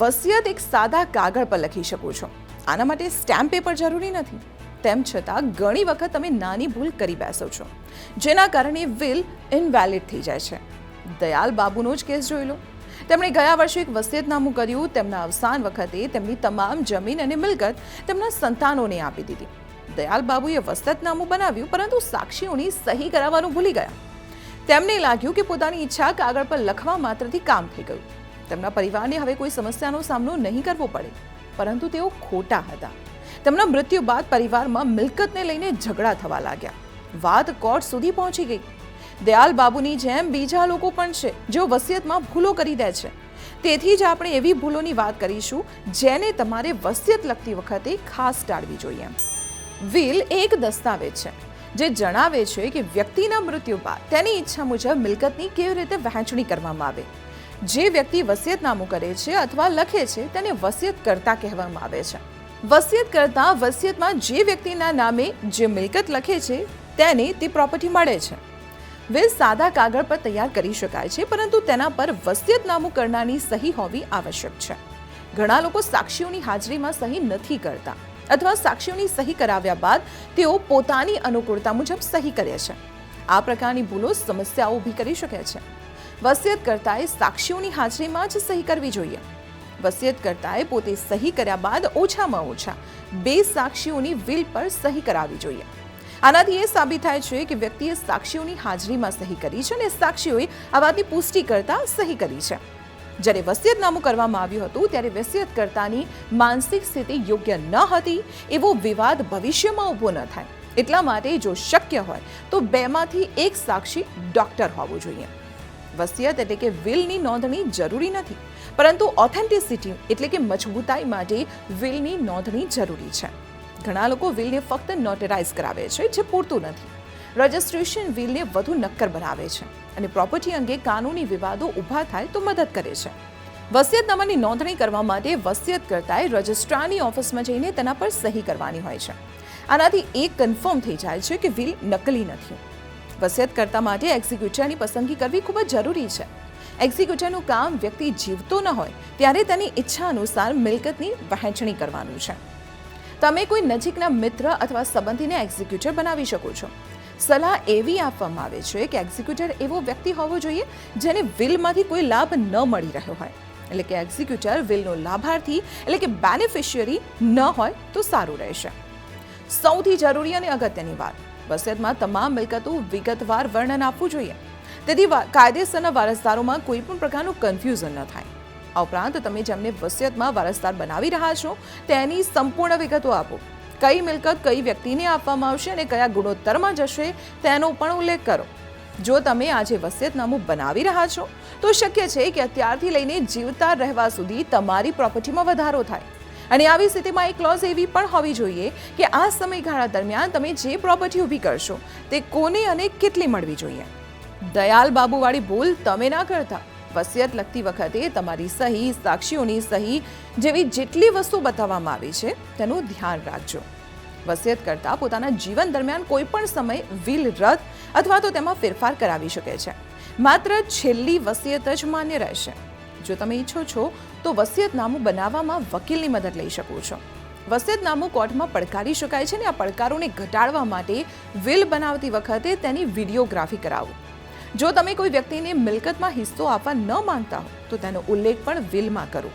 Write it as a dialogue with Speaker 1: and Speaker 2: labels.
Speaker 1: વસિયત એક સાદા કાગળ પર લખી શકો છો. આના માટે સ્ટેમ્પ પેપર જરૂરી નથી. તેમ છતાં ઘણી વખત તમે નાની ભૂલ કરી બેસો છો. જેના કારણે વિલ ઇનવેલિડ થઈ જાય છે. દયાલ બાબુનો જ કેસ જોઈ લો. તેમણે ગયા વર્ષે એક વસિયતનામું કર્યું. તેમના અવસાન વખતે તેમની તમામ જમીન અને મિલકત તેમના સંતાનોને આપી દીધી. દયાલ બાબુએ વસિયતનામું બનાવ્યું, પરંતુ સાક્ષીઓની સહી કરાવવાનું ભૂલી ગયા. તેમને લાગ્યું કે પોતાની ઈચ્છા કાગળ પર લખવા માત્રથી કામ થઈ ગયું. તેમના પરિવારને હવે કોઈ સમસ્યાનો સામનો નહીં કરવો પડે, પરંતુ તેઓ ખોટા હતા. તેમના મૃત્યુ બાદ પરિવારમાં મિલકતને લઈને ઝઘડા થવા લાગ્યા. વાત કોર્ટ સુધી પહોંચી ગઈ. દયાલ બાબુની જેમ બીજા લોકો પણ છે, જેઓ વસિયતમાં ભૂલો કરી દે છે. તેથી જ આપણે એવી ભૂલોની વાત કરીશું, જેને તમારે વસિયત લખતી વખતે ખાસ ટાળવી જોઈએ. વિલ એક દસ્તાવેજ છે, જે જણાવે છે કે વ્યક્તિના મૃત્યુ બાદ તેની ઈચ્છા મુજબ મિલકતની કેવી રીતે વહેંચણી કરવામાં આવે. જે વ્યક્તિ વસિયતનામું કરે છે અથવા લખે છે, તેને વસિયત કરતા કહેવામાં આવે છે. વસિયત કરતા વસિયતમાં જે વ્યક્તિના નામે જે મિલકત લખે છે, તેને તે પ્રોપર્ટી મળે છે. વિલ સાદા કાગળ પર તૈયાર કરી શકાય છે, પરંતુ તેના પર વસિયતનામું કરનારની સહી હોવી આવશ્યક છે. ઘણા લોકો સાક્ષીઓની હાજરીમાં સહી નથી કરતા અથવા સાક્ષીઓની સહી કરાવ્યા બાદ તેઓ પોતાની અનુકૂળતા મુજબ સહી કરે છે. આ પ્રકારની ભૂલો સમસ્યાઓ ઊભી કરી શકે છે. વસિયતકર્તાએ સાક્ષીઓની હાજરીમાં જ સહી કરવી જોઈએ. વસિયતકર્તાએ પોતે સહી કર્યા બાદ ઓછામાં ઓછા બે સાક્ષીઓની વિલ પર સહી કરાવવી જોઈએ. આનાથી એ સાબિત થાય છે કે વ્યક્તિએ સાક્ષીઓની હાજરીમાં સહી કરી છે અને સાક્ષીઓએ આ વાતની પુષ્ટિ કરતા સહી કરી છે. જ્યારે વસિયતનામું કરવામાં આવ્યું હતું, ત્યારે વસિયતકર્તાની માનસિક સ્થિતિ યોગ્ય ન હતી, એવો વિવાદ ભવિષ્યમાં ઊભો ન થાય. એટલા માટે જો શક્ય હોય, તો બેમાંથી એક સાક્ષી ડોક્ટર હોવો જોઈએ. વસિયત એટલે કે વિલની નોંધણી જરૂરી નથી. પરંતુ ઓથેન્ટિસિટી એટલે કે મજબૂતાઈ માટે વિલની નોંધણી જરૂરી છે. ઘણા લોકો વિલને ફક્ત નોટરાઇઝ કરાવે છે, જે પૂરતું નથી. રજિસ્ટ્રેશન વિલને વધુ નક્કર બનાવે છે અને પ્રોપર્ટી અંગે કાનૂની વિવાદો ઊભા થાય તો મદદ કરે છે. વસિયતનામાની નોંધણી કરવા માટે વસિયત કરતાએ રજિસ્ટ્રારની ઓફિસમાં જઈને તેના પર સહી કરવાની હોય છે. આનાથી એ કન્ફર્મ થઈ જાય છે કે વિલ નકલી નથી. વસિયતકર્તા માટે એક્ઝિક્યુટરની પસંદગી કરવી ખૂબ જ જરૂરી છે. એક્ઝિક્યુટરનું કામ વ્યક્તિ જીવતો ન હોય, ત્યારે તેની ઈચ્છા અનુસાર મિલકતની વહેંચણી કરવાનું છે. તમે કોઈ નજીકના મિત્ર અથવા સંબંધીને એક્ઝિક્યુટર બનાવી શકો છો. સલાહ એવી આપવામાં આવે છે કે એક્ઝિક્યુટર એવો વ્યક્તિ હોવો જોઈએ જેને વિલમાંથી કોઈ લાભ ન મળી રહ્યો હોય. એટલે કે એક્ઝિક્યુટર વિલનો લાભાર્થી, એટલે કે બેનિફિશિયરી ન હોય તો સારું રહેશે. સૌથી જરૂરી અને અગત્યની વાત વસિયતમાં તમામ મિલકતો વિગતવાર વર્ણન આપવું જોઈએ. તેથી કાયદેસરના વારસદારોમાં કોઈ પણ પ્રકારનું કન્ફ્યુઝન ન થાય. આ ઉપરાંત તમે જેમને વસિયતમાં વારસદાર બનાવી રહ્યા છો, તેની સંપૂર્ણ વિગતો આપો. કઈ મિલકત કઈ વ્યક્તિને આપવામાં આવશે અને કયા ગુણોત્તરમાં જશે, તેનો પણ ઉલ્લેખ કરો. જો તમે આજે વસિયતનામું બનાવી રહ્યા છો, તો શક્ય છે કે અત્યારથી લઈને જીવતા રહેવા સુધી તમારી પ્રોપર્ટીમાં વધારો થાય. અને આવી સ્થિતિમાં એક ક્લોઝ એવી પણ હોવી જોઈએ કે આ સમયગાળા દરમિયાન તમે જે પ્રોપર્ટી ઊભી કરશો, તે કોને અને કેટલી મળવી જોઈએ. દયાલ બાબુવાળી ભૂલ તમે ના કરતા. વસિયત લખતી વખતે તમારી સહી, સાક્ષીઓની સહી જેવી જેટલી વસ્તુ બતાવવામાં આવી છે, તેનું ધ્યાન રાખજો. વસિયત કરતા પોતાના જીવન દરમિયાન કોઈ પણ સમય વિલ રદ અથવા તો તેમાં ફેરફાર કરાવી શકે છે. માત્ર છેલ્લી વસિયત જ માન્ય રહેશે. જો તમે ઈચ્છો છો, તો વસિયતનામું બનાવવામાં વકીલની મદદ લઈ શકો છો. વસિયતનામું કોર્ટમાં પડકારી શકાય છે ને આ પડકારોને ઘટાડવા માટે વિલ બનાવતી વખતે તેની વિડીયોગ્રાફી કરાવો. જો તમે કોઈ વ્યક્તિને મિલકતમાં હિસ્સો આપવા ન માંગતા હો, તો તેનો ઉલ્લેખ પણ વિલમાં કરો.